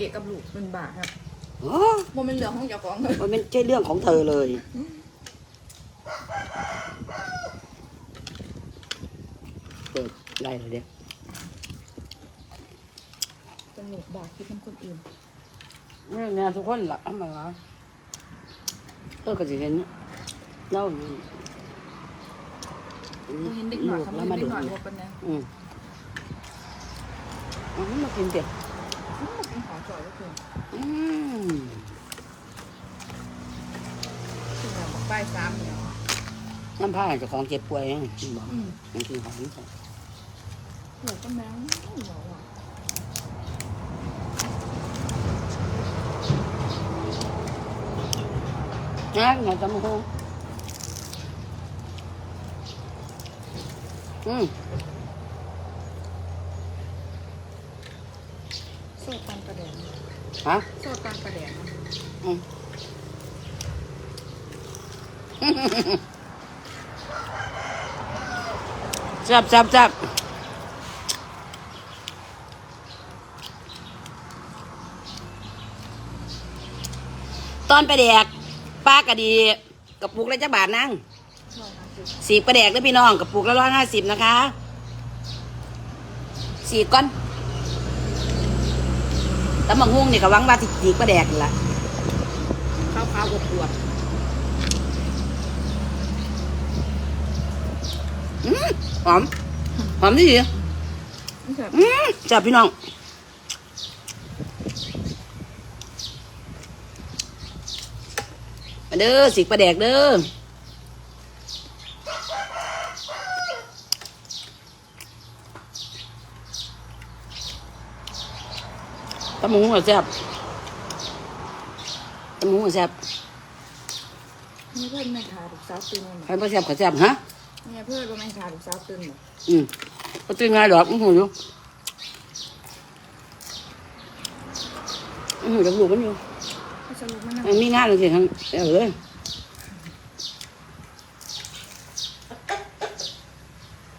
เกะกับลูกเป็นบาครับอ๋อโมเป็นเรื่องของเจ้าของเลยมันไม่ใช่เรื่องของเธอเลย เปิดได้เลยเดี๋ยวเป็นลูกบาคิดเป็นคนอื่นนี่งานทุกคนละทำไมวะเออก็จะเห็นเล่าอยู่เราเห็นเด็กหน่อยลูเขาแล้วไม่มาเด็ดูกหน่อยว่าเป็นไงอืมอันนี้มากินเด็ดมัน เป็นขอจ่อยก็คืออืมคือแบบบอกป้ายซ้ำเนี่ยน้ำผ้าเจะของเจ็บป่วยยังกินบอกอืมมันกินของนี่ใช่หัวก็แมงหัวอะนะไงจำหูอืม โซ่ตันประแดง ฮะโซ่ตันประแดงอืมจับจับจับตอนไปแดกป้ากะดีกระปุกละจะบาทนั่งร้อยห้าสิบสีประแดกด้วยพี่น้องกระปุกละร้อยห้าสิบนะคะ สีก้อน ตำบังหุ่งนี่ก็หวังว่าสิสีประแดกนั่นล่ะข้าวขาวๆอวบๆอืมหอม หอมดีนี่แบบอืมจับพี่น้องมาเด้อสีประแดกเด้อ ตำหมูหัวแซ่บตำหมูหัวแซ่บนี่เพื่อนไม่ทาลูกสาวตื่นเลยใครบ่แซ่บก็แซ่บฮะเนี่ยเพื่อนก็ไม่ทาลูกสาวตื่นหรอกอืมก็ตื่นง่ายดอกอื้อหูอยู่อื้อหูจักลูกมันอยู่ให้สรุปมันนะมันมีงานเลยสิทั้งเออเลย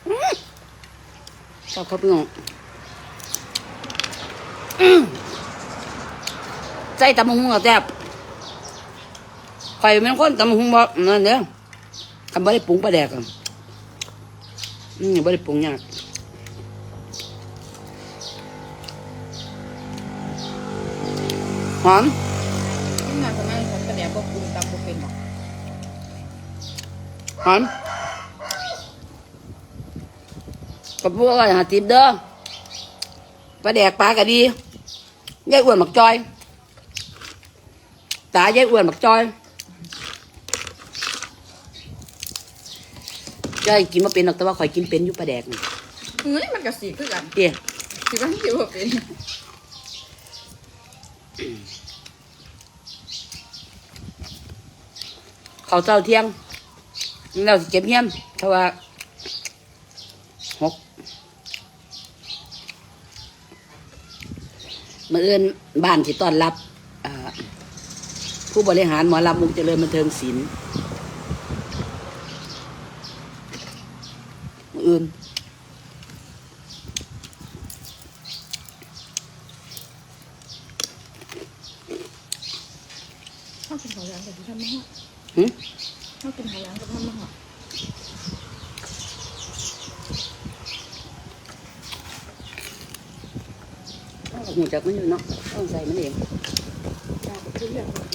อื้อชอบเขาพี่น้องอื้อ ใจตำบักหุงก็แซ่บข่อยเป็นคนตำบักหุงบ่นั่นเด้อคำบ่ได้ปรุงปลาแดกอะอืมบ่ได้ปรุงยากหอมที่งานของงานของประแดงบอกปรุงตามบอกเป็นบอกหอมกับพวกอะไรหาติดเด้อปลาแดกปลากะดียายอ้วนหมักจอย ตายายอ้วนหมักจอยจอยกินมาเป็นหรอกแต่ว่าข่อยกินเป็นอยู่ปลาแดกนี่เฮ้ยมันกับสีคือกันเตี้ยสีกันที่ว่าเป็นเขาวเจ้าเที่ยงเราสิเก็บเฮียนเพราะว่าหกมื่อเอื่นบ้านที่ต้อนรับอ่า ผู้บริหารหมอลำมุงเจริญบันเทิงศิลป์มื่ออื่นชอบกินข้าวหลามกับที่ทำมะฮะหึชอบกินข้าวหลามกับทำมะฮะหูจักมันอยู่เนาะต้องใส่มันเองอยาก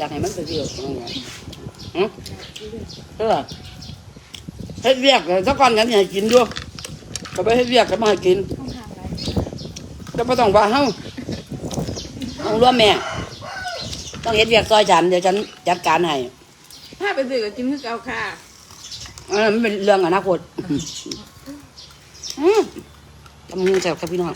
กินเรื่องอยากให้มันเป็นประโยชน์อะไรอย่างเงี้ยฮะเออเฮ็ดเวียกเลยสักก่อนกันอย่าให้กินด้วยก็ไปเฮ็ดเวียกก็มาให้กินต้องทางอะไรก็ไม่ต้องว่าเฮาต้องร่วมแม่ ต้องเฮ็ดเวียกซอยฉันเดี๋ยวฉันจัดการให้ถ้าไปซื้อก็กินคือเกาค่ะอันนั้นมันเป็นเรื่องอนาคตอืมทำมือแซ่บครับพี่น้อง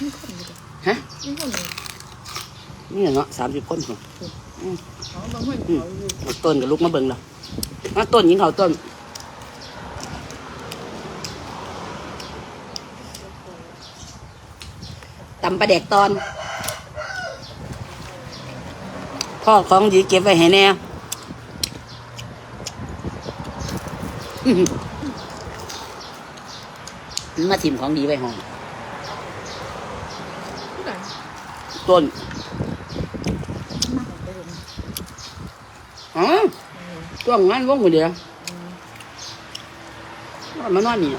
นี่คนอยู่ ฮะ นี่คนอยู่ นี่เนาะสามสิบคนพุ่นเนาอยู่เอาต้นกับลูกมาเบิ่งแล้วมาต้นยิงเขาต้นตำปลาแดกตอน พ่อของดีเก็บไว้ให้แน่มันมาถิ่มของดีไว้ห้องต้น มาของไปเห็น อ๋อเออช่วงงานวงคนเดียวมันนอนนี่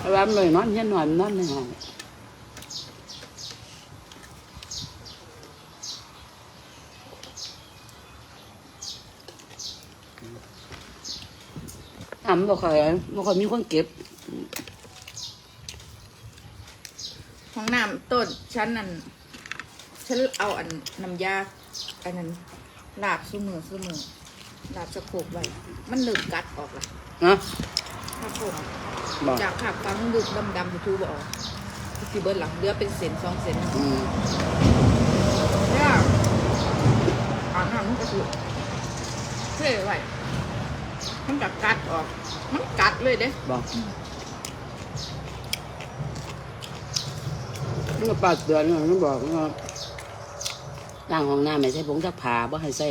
เวลามันเลยนอนเฮียนนอนนอนในห้องอะมันบอกใครบอกใครมีคนเก็บห้องน้ำต้นฉันนั่นฉันเอาอันน้ำยา อันนั้นลาบซุมือซุมือลาบสะโขกไว้ มันเริ่มกัดออกละนะครับผมบอกจากขับฟังดึกดำดำทูทูบออกสิเบิร์หลังเรือเป็นเศษสองเศษอืมเนี่ยอ่านน้ำมันก็คือเท่ไว้มันกัดกัดออก มันกัดเลยเด้บอกนี่ก็ปาดเตือนนะมันบอกว่า ล้างห้องน้ำไม่ใช่ผงซักผ้าบ่ให้ใส่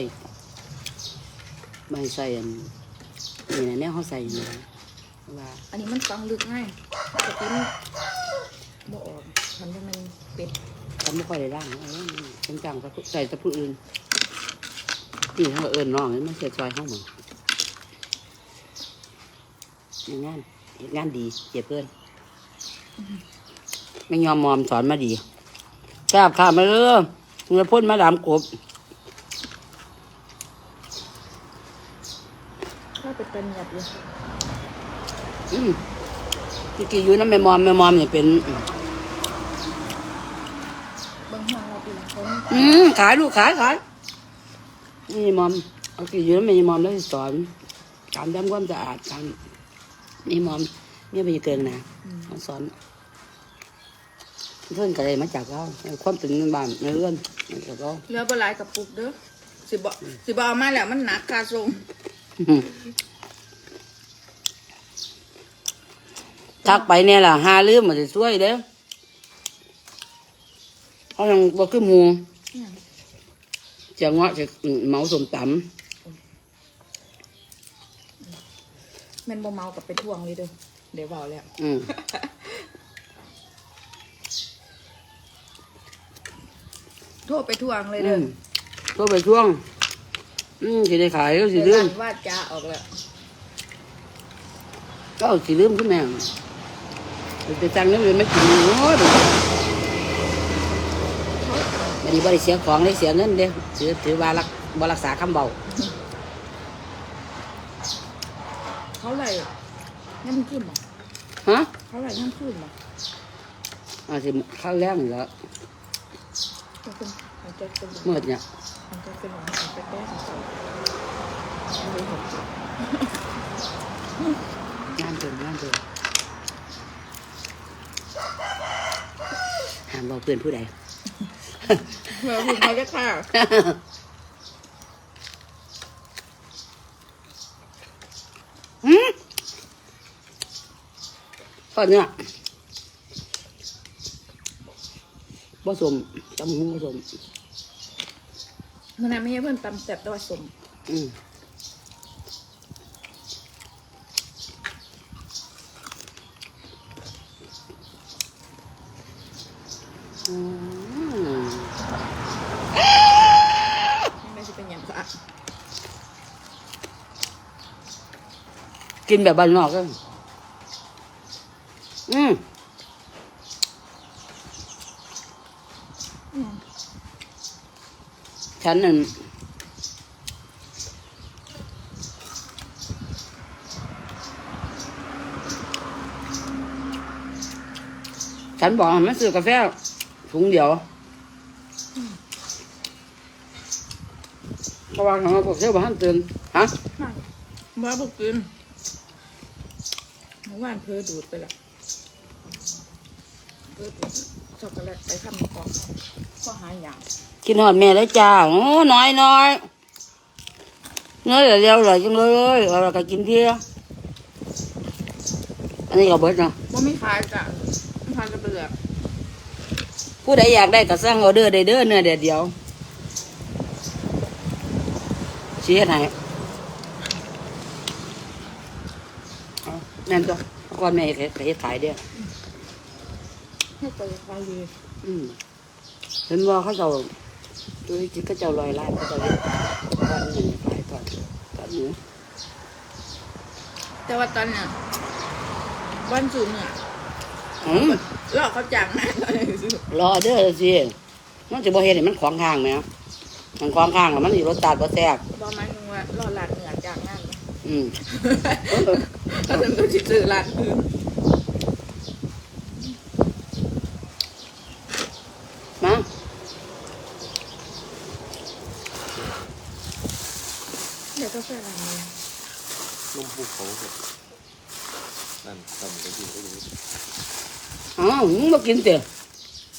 ไม่ให้ใส่อันนี่นะแนวเขาใส่นี่นะว่าอันนี้มันฟังลึกง่ายแต่กินบ่ออกทำให้มันเป็ดฉันไม่ค่อยได้ล้างเออจังจังๆก็ใส่แต่ผู้อื่นที่เขาเอิญน้องนี่มันเสียซอยเขาหมดงานเฮ็ดงานดีเจ็บเพื่อนไม่ยอมมอมสอนมาดีแซ่บข้ามาเรื่อ เงยพ่นมาดามกบถ้าเป็นตันหยัดเลยอืมเมื่อกี้อยู่น้ำแม่มอมแม่มอมเนี่ยเป็นบางห้องเราเป็นคนอืมขายลูกขายขายนี่มอมเอากี่อยู่น้ำแม่มอมแล้วสอนการทำความสะอาดการนี่มอมเนี่ยไปเกินนะอืมเขาสอนเพื่อนก็เลยมาจากเราความตึงในบ้านในเรื่อง มาจากเราเรือบหลายกับปุกเด้อสิบ่สิบ่เอามาแล้วมันหนักคาทรงทักไปเนี่ยล่ะหาลืมมันจะช่วยเด้อเขายังบอกคือหมูเนี่ยจะเงาะจะเหมาสมตแม่นบ่เมากับไปทวงเลยเด้อเดี๋ยวเบาแล้วำอืม โทษไปทวงเลยอืเด้อมก็ไปช่วง อืมสิได้ขายก็สิลืมว่าจาออกแล้วก็เอาสิลืมขึ้นแม่งไปจังนี่เลยไม่กินโอ้ยบัดนี้บ่ได้เสียของได้เสียเงินเด้ถือถือว่ารักบ่รักษาคำเบาเขาไหลย่ำขึ้นบ่ฮะเขาไหลย่ำขึ้นบ่อาสิข้าวแรงนี่แหล้วจะ เป็นมันจะเป็นเมื่อเนี่ยมันจะเป็นมันจะเป็นแป้งสดๆไม่รู้หกสิบงานเดินงานเดินห้ามบอกเพื่อนผู้ใดเมื่อคุณเขาจะฆ่าหืมตอนเนี้ย ผสมตำหุงผสมเมื่อนั้นไม่ใช่เพื่อนตำแซ่บแต่ว่าสมอืมอืมไม่ใช่เป็นอย่างสะอาดกินแบบบ้านนอกก็อืม อืม ฉันนั่นฉันบอกห้มันซื้อกาแฟถุงเดียวเพราะว่าของเราพวกเที่ยวบ้านตื่นฮะไม่บ้าบุกกินเมื่อวานเพอดูดไปละเพอดูดช็อกโกแลตไปทำกรอบก็หายอย่าง กินหอดแม่แล้วจ้าโอ้น้อยน้อยเนื้อเดียวๆเลยจังเลยเอาเราก็กินเที่ยวอันนี้ก็เบิดเนาะว่าไม่ขายจ้ะไม่ขายจะเปลือกผู้ใดอยากได้ก็สั่งออเดอร์ได้เด้อเนื้อเดียวเดียวชี้ให้แม่นตัวก่อนแม่เฮ็ดไปเฮ็ดขายเด้อให้ไปไปเลยอืมเห็นว่าเขาเจ้า ดูจิตก็เจ้าลอยล้านเขาเจ้าเฮ็ดตอนนี้ขายตอนตอนนี้แต่ว่าตอนเนี้ยวันสูงเนี่ยอืมรอเขาจ้างงานเราเลยซื้อรอเด้อสิมันจะบ่เฮ็ดให้มันขวางทางไหมมันขวางทางแล้วมันสิรสชาติบ่แซ่บประมาณนึงว่ารอหลานเหนือจ้างงานไหมอืมถ้าเป็นก็จะซื้อร้านอื่น มา เดี๋ยวกาแฟร้านนี้ นุ่มภู เขาแบบนั่นทำไปกินก็รู้อ้าวมึงมากินเตะ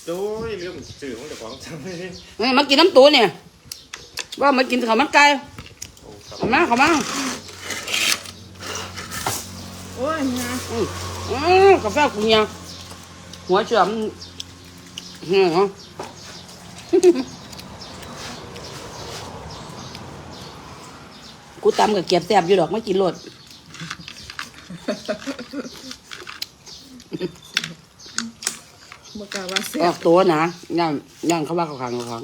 โอ้ยเรื่องสื่อของเจ้าของจำไม่ได้เอ้ยมากินน้ำตัวเนี่ย ว่ามากินข้าวมันไก่โอ้ครับเข้ามาเข้ามาโอ้ยนะอืมอ้าวกาแฟกูเนี่ยหัวเชื่อมอืมเหรอกูตำกับเกียบแซ่บอยู่ดอกไม่กินรส บกล้าว่าเสีอยอกตัวนะย่างย่างเขาว่าเขาขังเขาขัง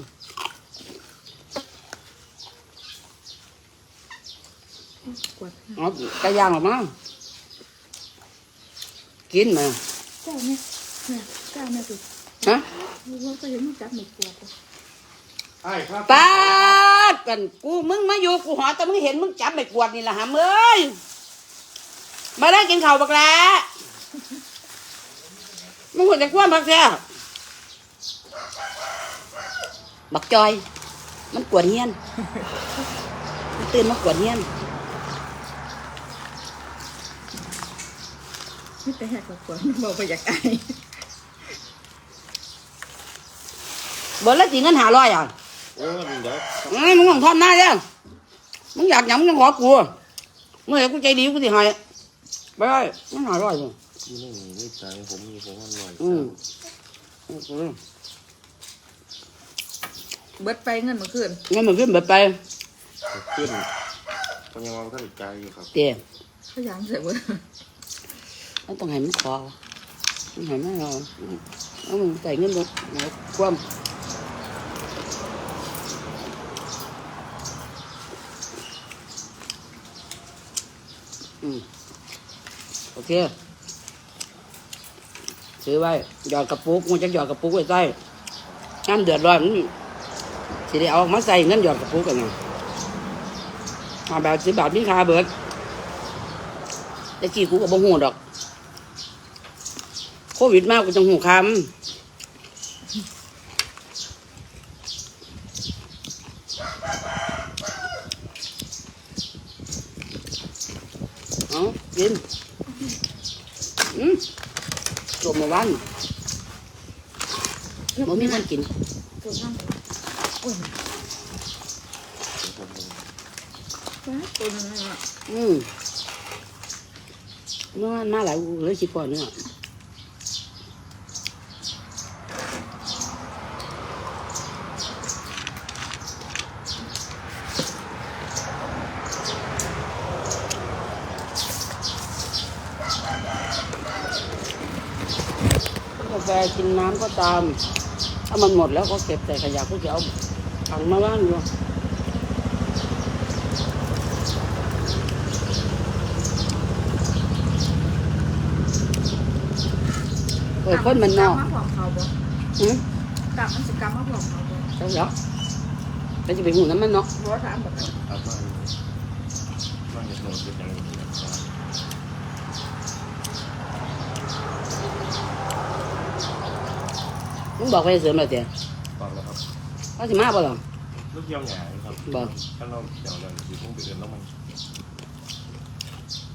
กวดอ๋อไก่ย่างหรอมั้งกินมาเจ้าเนี่ยเนี่ยเจ้าเนี่ยสิฮะเราก็เห็นมันจับหมึกกวดเลยไอ้ครับป้าดกันกูมึงมาอยู่กูหอแต่มึงเห็นมึงจับไม่กวดนี่แหละหามเอ้ย มาได้กินข้าวบักแล้มึงควรจะกว้านบักแท้บักจอย มันกวดเงี้ยนมันตื่นมากวดเงี้ยนนี่แต่แหกกับกวดมันบอกไปอยากไอเบิดแล้วจีเงินหาร้อยอะโอ้ยเดี๋ยวเอ้ยมึงต้องทำหน้าเด้อมึงอยากหยังมึงยังขอกูเมื่อไหร่กูใจดีกูสิให้ ไปได้เงินหาร้อยมึงที่นี่ไม่ตังค์ผมมีผมอร่อยอืมเบิดไปเงินเมื่อคืนเงินมันขึ้นแบบไปขึ้นผมยังว่าท่านใจอยู่ครับเตี๋ยเขายางเสร็จเบิดมันต้องให้มันขอมันให้มันเอาเอามึงใส่เงินบ่เอาความอืมโอ เคซื้อไว้หยอดกระปุกมึงจะหยอดกระปุกไว้ใต้น้ำเดือดร้อนมันสิได้เอามาใส่เงินหยอดกระปุกกันนะมาแบบสิบบาทมีคาเบิดแต่กี่กูก็บ่หูดอก โควิดมากกูจังหูคำเอากิน อืมจบมาวันบ่มี คนกินตัวนั่งอุ่นตัวนึงอะอืมเมื่อมาหลายกูเลยคิดก่อนเนี่ยกาแฟกินน้ำก็ตาม ถ้ามันหมดแล้วก็เก็บใส่ขยะก็จะเอาถังมาว่างอยู่เปิดคนมันนอกกลับมาผอมเขาบ่อืมกลับมันสิกลับมาผอมเขาบ่ใช่แล้วไปจะไปหูน้ำมันเนาะบ่ถามแบบนั้นครับว่ามันจะโดนเป็นอย่างนี้ครับ มึงบอกไปเสริมเราเถอะฟังแล้วครับเขาสิมาบ่หรอลูกเยี่ยวใหญ่ครับบ่ถ้าเราเดี๋ยวเราคือต้องไปเดินแล้วมัน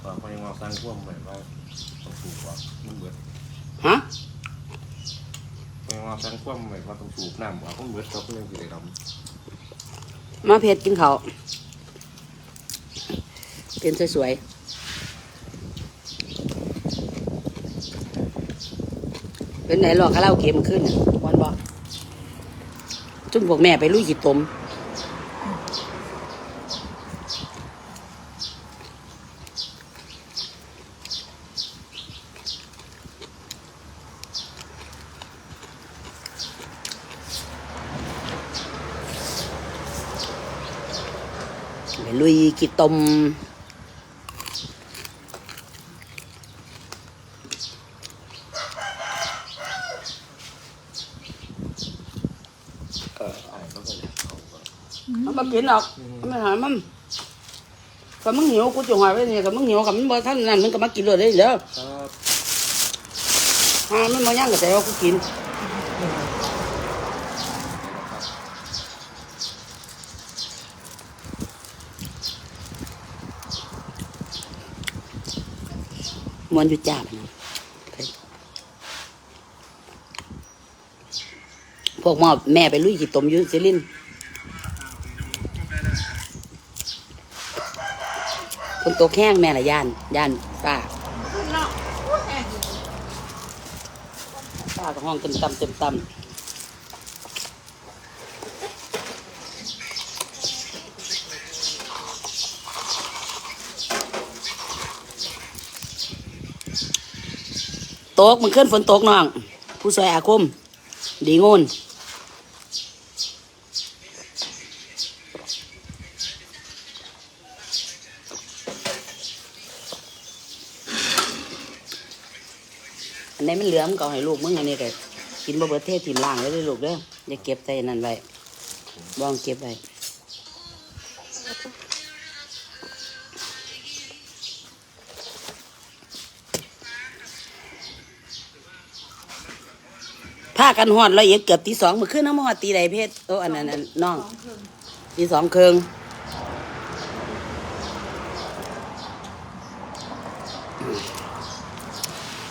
ก็พยังว่าสร้างพ่วงแบบว่าต้องสูบกว่ามันเบิดฮะพยังว่าสร้างพ่วงแบบว่าต้องสูบน้ำกว่ามันเบิดเขาเพื่อนคือได้ดมาเพจกินข้าวเป็นสวยๆเป็นไหนหรอกคาราโอเกะมันขึ้นน่ะวัน บ่จุ่มพวกแม่ไปลุยขี้ตมไปลุยขี้ตม กินหรอกมันไม่หามันก็มึงหิวกูจะหอยไปเนี่ยก็มึงหิวกับมันบ่ท่านนั่นมันก็มากินเลยได้แล้วครับหามันมาย่างกับแต่ว่ากูกินมวนอยู่จ้ามันพวกหมอแม่ไปลุยกี่ตมอยูซิลินคน ตัวแข้งแม่ละย่านย่านป้าเนาะแห้งอยู่ป้าก็ห้องเต็มตำเต็มตำตกมันขึ้นฝนตกน้อง ผู้สวยอาคม ดีงน อันมันเหลือมก็เอาให้ลูกมึงอันนี้ก็กินบะเบิดเทศถิ่มล่างไว้เลยลูกเด้ออย่าเก็บใส่นั่นไว้บ้องเก็บไว้ผ้ากันหอดละเอียดเกือบตีสองเมื่อคืนน้ำหอดตีใดเพศโอ้อันนั้นอันน้องตีสองเคือง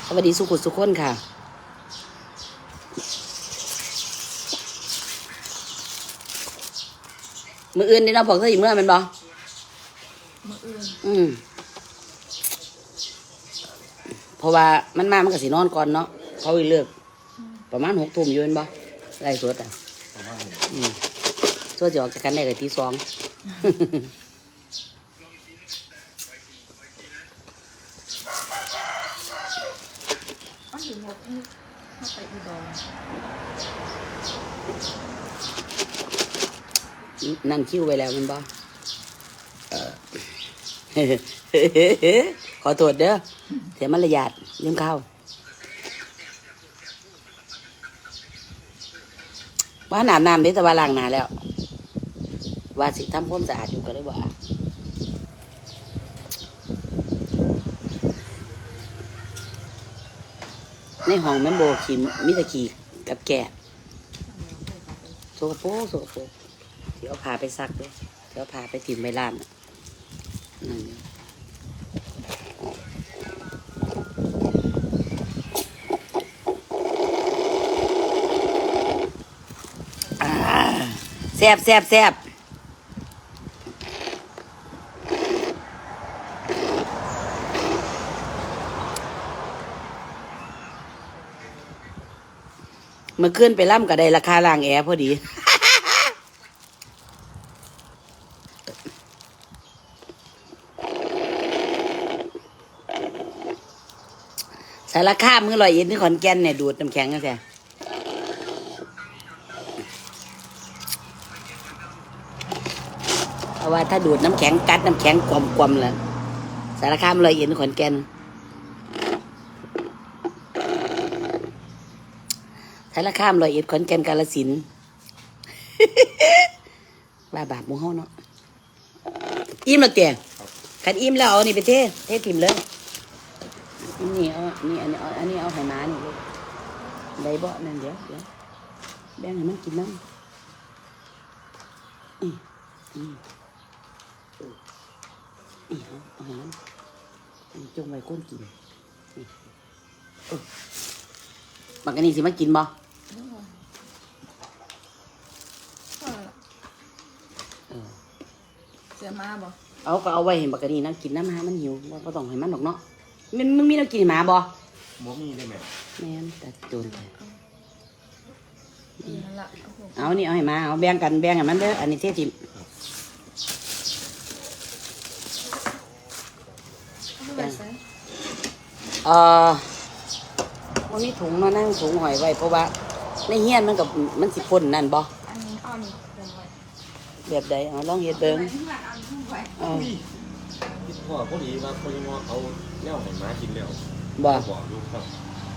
สวัสดีสุขุสุขคนค่ะมืออื่นนี่เราบอกเธออีกเมื่อแมันบอมืออื่นอืมเพราะว่ามันมามันก็สินอนก่อนเนาะเขาอีเลิกประมาณหกทุ่มอยู่แม่นบ่ไล่สวดอะประมาณนี้อืมสวดจะออกจากกันได้กับทีสอง อันถึงหกนี่เข้าไปอุดร นั่นคิ้วไว้แล้วมันบ่เอ่อขอโทษเด้อเสียมารยาทเรื่องข้าวว่าน้ำน้ำเด้แต่ว่าล้างหน้าแล้ว ว่าสิทำความสะอาดอยู่ก็เลยว่าในห้องแม่นโบขี่มิตรขี่กับแกะโสกโปโสกโป เดี๋ยวเอพาไปซักด้วยเดี๋ยวเอพาไปถิ่มไปล้านนั่นแซบแซบแซบเมื่อคืนไปล่ำก็ได้ราคาล่างแอร์พอดี สารคามมือลอยเอ็นที่ขอนแก่นเนี่ยดูดน้ำแข็งกันแท้เพราะว่าถ้าดูดน้ำแข็งกัดน้ำแข็งกลมกลมๆเลยสารคามลอยเอ็นที่ขอนแก่นสารคามลอยเอ็ดขอนแก่นกาลสินธุ์ว่าบาปหมูเฮาเนาะอิ่มแล้วเตี่ยขันอิ่มแล้วเอานี่ไปเทเทถิ่มเลย นี่เอานี่อันนี้เอาอันนี้เอาไห้ม้านี่ลูกได้บ่นั่นเดี๋ยวเดี๋ยวแบ่งให้มันกินน้ำอีอีอีเอาเอาให้มันอันนี้จงไว้ก้นกินบักอันนี้สิมากินบ่เออเสียมาบ่เอาก็เอาไว้เห็นบักอันนี้นะกินน้ำหามันหิวบ่บ่ต้องให้มันดอกเนาะ มันมันมีแน้กินให้หมาบ่บ่มีได้ไหมแม่นแต่โดนไปดีนั่นละโอ้โหเอานี่เอาให้มาเอาแบ่งกันแบ่งให้มันเด้ออันนี้เททิมเอาไปใส่เอ่อวันนี้ถุงมานั่งถุงหอยไว้เพราะว่าในเฮียนมันกับมันสิพ่นนั่นบ่อันนี้เอานี่เดินไว้แบบใดเอาลองเฮ็ดเบิ่งไว้ที่หลังเอานี่ไว้เออคิด พ่อพอดีว่าพอดีว่าเอาแนวให้หมากินแล้วบ่บอกลูกครับ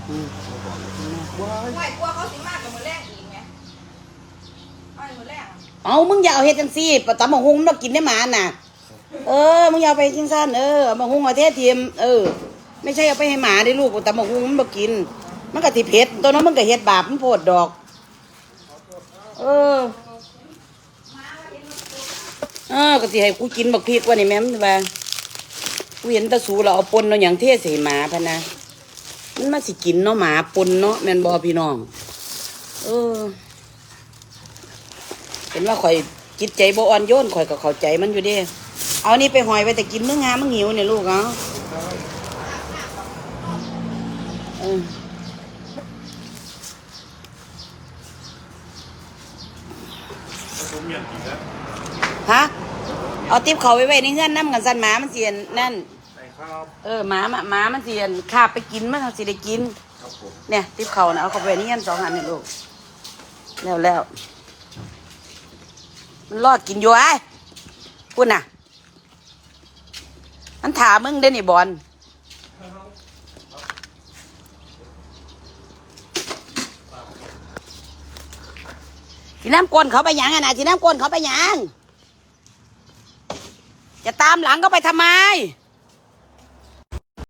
อืมบอกลูกว้ายไหวกลัวเขาสิมากกับมือแรกอีกไงเอามือแรกอะเอามึงอย่าเอาเฮ็ดจังซี่ปะตำบักหุงมันบ่กินได้หมาน่ะ เออมึงอย่าเอาไปจังซั่นเออเอามาหุงเอาเทศทีมเออ ไม่ใช่เอาไปให้หมาได้ลูกปะตำบักหุงมันบ่กิน มันก็สิเผ็ดตัวนั้นมึงก็เฮ็ดบาปมันโพดดอก เออ เออก็สิให้กูกินบักพริกว่านี่แม่มนว่า กูเห็นตะสูเราเอาปนเอาหยังเทใส่หมาพะนะ มันมาสิกินเนาะหมาปนเนาะแมนบ่พี่น้อง เออเห็นว่าข่อยจิตใจบ่อ่อนโยนข่อยก็เข้าใจมันอยู่เด้ เอานี่ไปหอยไปแต่กินเมึงหามึงหิวเนี่ยลูกเอาเออฮะ เอาติ๊บเขาไว้ไว้ในเงื่อนน้ำกันสันหมามันเสียนนั่นใช่ครับเออหมามาหมามันเสียนคาบไปกินมันเอาสิได้กิน ครับผมเนี่ยติ๊บเขานะเอาเข้าไปในเงื่อนสองอันเนี่ยลูกแล้วแล้วมันรอดกินอยู่ไอ้พูดน่ะ มันถามมึงได้นี่บอลทีน้ำกลนเขาไปหยังอะนะทีน้ำกลนเขาไปหยัง จะตามหลังเขาไปทำไม